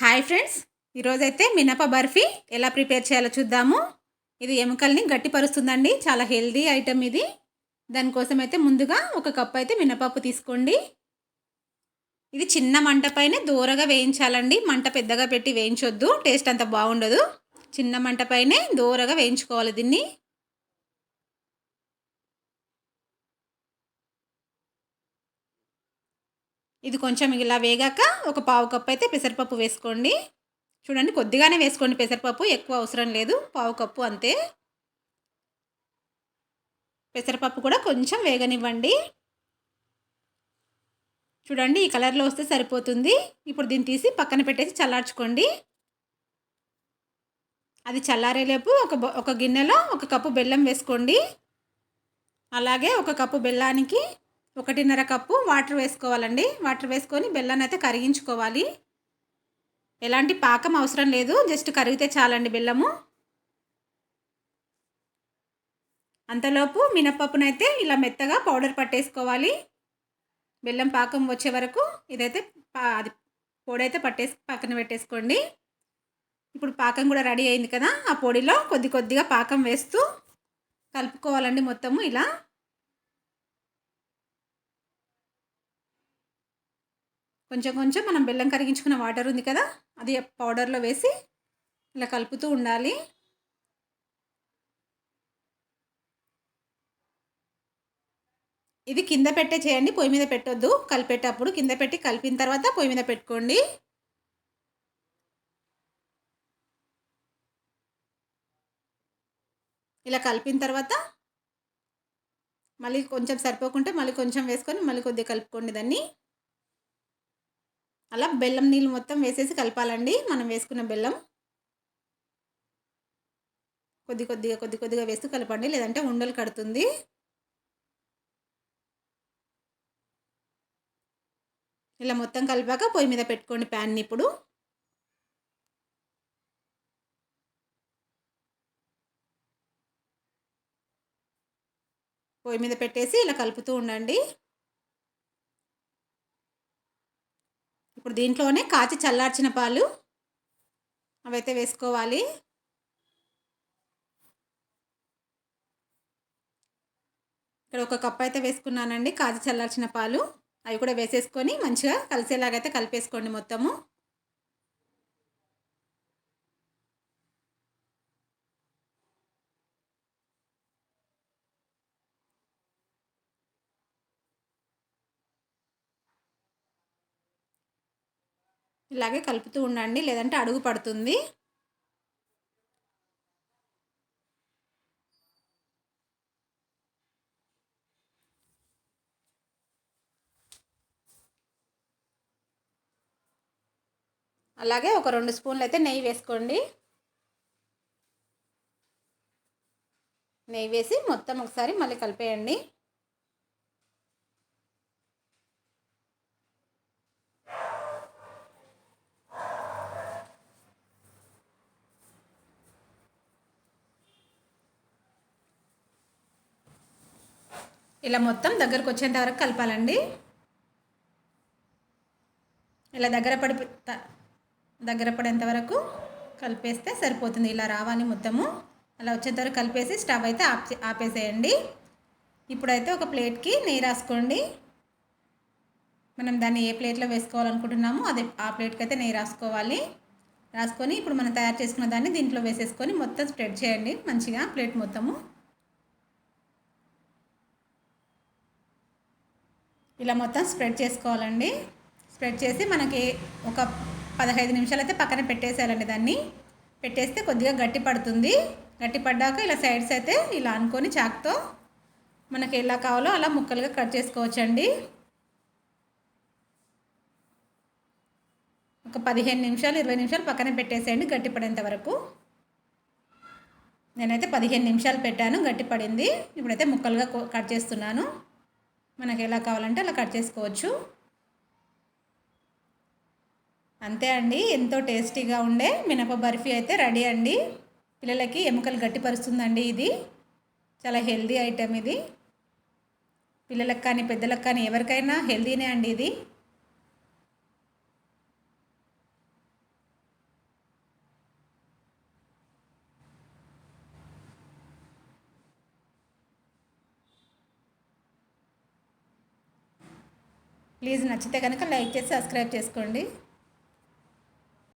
Hi friends ఈరోజైతే మినప బర్ఫీ ఎలా ప్రిపేర్ చేయాలో చూద్దాము. ఇది ఎముకల్ని గట్టిపరుస్తుందండి చాలా హెల్దీ ఐటెం ఇది. దానికోసం అయితే ముందుగా ఒక కప్ అయితే మినపప్పు తీసుకోండి. ఇది చిన్న మంట పైన దూరగా వేయించాలండి మంట పెద్దగా పెట్టి వేయించొద్దు టేస్ట్ అంత బాగుండదు. చిన్న మంట పైనే దూరగా వేయించుకోవాలి దీన్ని. ఇది కొంచెం ఇలా వేగాక ఒక పావు కప్పు అయితే పెసరపప్పు వేసుకోండి. చూడండి కొద్దిగానే వేసుకోండి పెసరపప్పు ఎక్కువ అవసరం లేదు. పావు కప్పు అంతే. పెసరపప్పు కూడా కొంచెం వేగనివ్వండి. చూడండి ఈ కలర్లో వస్తే సరిపోతుంది. ఇప్పుడు దీన్ని తీసి పక్కన పెట్టేసి చల్లార్చుకోండి. అది చల్లారేలేపు ఒక ఒక గిన్నెలో ఒక కప్పు బెల్లం వేసుకోండి. అలాగే ఒక కప్పు బెల్లానికి ఒకటిన్నర కప్పు వాటర్ వేసుకోవాలండి. వాటర్ వేసుకొని బెల్లాన్ని అయితే కరిగించుకోవాలి. ఎలాంటి పాకం అవసరం లేదు. జస్ట్ కరిగితే చాలండి బెల్లము. అంతలోపు మినప్పప్పునైతే ఇలా మెత్తగా పౌడర్ పట్టేసుకోవాలి. బెల్లం పాకం వచ్చే వరకు ఇదైతే అది పొడి పట్టేసి పక్కన పెట్టేసుకోండి. ఇప్పుడు పాకం కూడా రెడీ అయింది కదా. ఆ పొడిలో కొద్ది కొద్దిగా పాకం వేస్తూ కలుపుకోవాలండి మొత్తము ఇలా. కొంచెం కొంచెం మనం బెల్లం కరిగించుకున్న వాటర్ ఉంది కదా అది పౌడర్లో వేసి ఇలా కలుపుతూ ఉండాలి. ఇది కింద పెట్టే చేయండి పొయ్యి మీద పెట్టొద్దు. కలిపేటప్పుడు కింద పెట్టి కలిపిన తర్వాత పొయ్యి మీద పెట్టుకోండి. ఇలా కలిపిన తర్వాత మళ్ళీ కొంచెం సరిపోకుంటే మళ్ళీ కొంచెం వేసుకొని మళ్ళీ కొద్దిగా కలుపుకోండి దాన్ని. అలా బెల్లం నీళ్ళు మొత్తం వేసేసి కలపాలండి. మనం వేసుకున్న బెల్లం కొద్ది కొద్దిగా కొద్ది కొద్దిగా వేస్తూ కలపండి. లేదంటే ఉండలు కడుతుంది. ఇలా మొత్తం కలిపాక పొయ్యి మీద పెట్టుకోండి ప్యాన్ని ఇప్పుడు. పొయ్యి మీద పెట్టేసి ఇలా కలుపుతూ ఉండండి. ఇప్పుడు దీంట్లోనే కాచి చల్లార్చిన పాలు అవైతే వేసుకోవాలి. ఇక్కడ ఒక కప్ అయితే వేసుకున్నానండి కాచి చల్లార్చిన పాలు. అవి కూడా వేసేసుకొని మంచిగా కలిసేలాగైతే కలిపేసుకోండి మొత్తము. ఇలాగే కలుపుతూ ఉండండి లేదంటే అడుగు పడుతుంది. అలాగే ఒక రెండు స్పూన్లు అయితే నెయ్యి వేసుకోండి. నెయ్యి వేసి మొత్తం ఒకసారి మళ్ళీ కలిపేయండి. ఇలా మొత్తం దగ్గరకు వచ్చేంత వరకు కలపాలండి. ఇలా దగ్గర పడి దగ్గర పడేంత వరకు కలిపేస్తే సరిపోతుంది. ఇలా రావాలి మొత్తము. అలా వచ్చేంత వరకు కలిపేసి స్టవ్ అయితే ఆప్ ఆపేసేయండి. ఇప్పుడైతే ఒక ప్లేట్కి నెయ్యి రాసుకోండి. మనం దాన్ని ఏ ప్లేట్లో వేసుకోవాలనుకుంటున్నామో అదే ఆ ప్లేట్కి అయితే నెయ్యి రాసుకోవాలి. రాసుకొని ఇప్పుడు మనం తయారు చేసుకున్న దాన్ని దీంట్లో వేసేసుకొని మొత్తం స్ప్రెడ్ చేయండి. మంచిగా ప్లేట్ మొత్తము. ఇలా మొత్తం స్ప్రెడ్ చేసుకోవాలండి. స్ప్రెడ్ చేసి మనకి ఒక పదహైదు నిమిషాలు అయితే పక్కన పెట్టేసేయాలండి దాన్ని. పెట్టేస్తే కొద్దిగా గట్టి పడుతుంది. గట్టి పడ్డాక ఇలా సైడ్స్ అయితే ఇలా అనుకొని చాక్తో మనకి ఎలా కావాలో అలా ముక్కలుగా కట్ చేసుకోవచ్చండి. ఒక పదిహేను నిమిషాలు ఇరవై నిమిషాలు పక్కన పెట్టేసేయండి గట్టి పడేంత వరకు. నేనైతే పదిహేను నిమిషాలు పెట్టాను గట్టి పడింది. ఇప్పుడైతే ముక్కలుగా కట్ చేస్తున్నాను. మనకు ఎలా కావాలంటే అలా కట్ చేసుకోవచ్చు. అంతే అండి ఎంతో టేస్టీగా ఉండే మినప బర్ఫీ అయితే రెడీ అండి. పిల్లలకి ఎముకలు గట్టిపరుస్తుందండి ఇది. చాలా హెల్దీ ఐటెం ఇది. పిల్లలకు కానీ పెద్దలకు కానీ ఎవరికైనా హెల్దీనే అండి ఇది. ప్లీజ్ నచ్చితే కనుక లైక్ చేసి సబ్స్క్రైబ్ చేసుకోండి.